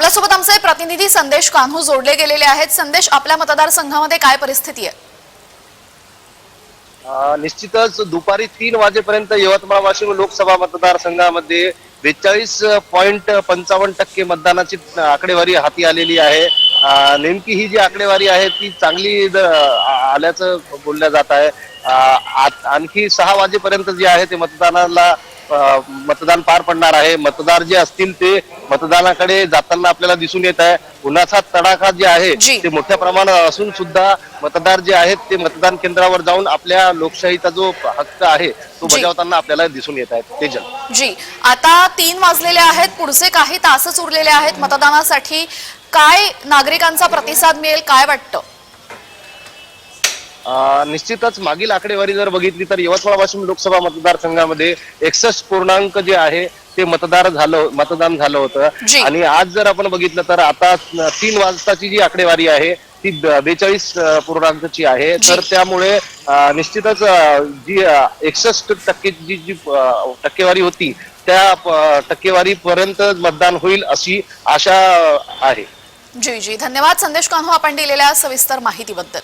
आपल्यासोबत आमचे प्रतिनिधी संदेश कान्हू जोडले गेलेले आहेत. संदेश आपल्या मतदारसंघामध्ये काय परिस्थिती आहे? निश्चितच दुपारी तीन वाजेपर्यंत यवतमाळ वाशिम लोकसभा मतदारसंघामध्ये बेचाळीस पॉईंट पंचावन्न टक्के मतदानाची आकडेवारी हाती आलेली आहे. नेमकी ही जी आकडेवारी आहे ती चांगली आल्याचं बोलल्या जात आहे. आणखी सहा वाजेपर्यंत जे आहे ते मतदानाला मतदान पार पडणार आहे. मतदार जे असतील ते मतदानाकडे जाताना आपल्याला दिसून येत आहे. उन्हाचा तडाखा जे आहे. ते मोठ्या प्रमाणात असून सुद्धा मतदार जे आहेत ते मतदान केंद्रावर जाऊन आपल्या लोकशाहीचा जो हक्क आहे तो. बजावताना आपल्याला दिसून येत आहेत तेजल जी. आता तीन वाजलेले आहेत. पुढचे काही तासच उरलेले आहेत मतदानासाठी. काय नागरिकांचा प्रतिसाद मिळेल? काय वाटतं? निश्चितच मागील आकडेवारी जर बघितली तर यवतमाळ वाशिम लोकसभा मतदारसंघामध्ये एकसष्ट पूर्णांक जे आहे ते मतदार झालं मतदान झालं होतं. आणि आज जर आपण बघितलं तर आता तीन वाजताची जी आकडेवारी आहे ती बेचाळीस पूर्णांकची आहे. तर त्यामुळे निश्चितच जी एकसष्ट टक्के जी जी टक्केवारी होती त्या प- टक्केवारीपर्यंत मतदान होईल अशी आशा आहे. जी जी. धन्यवाद. संदेश कान्हू आपण दिलेल्या सविस्तर माहितीबद्दल.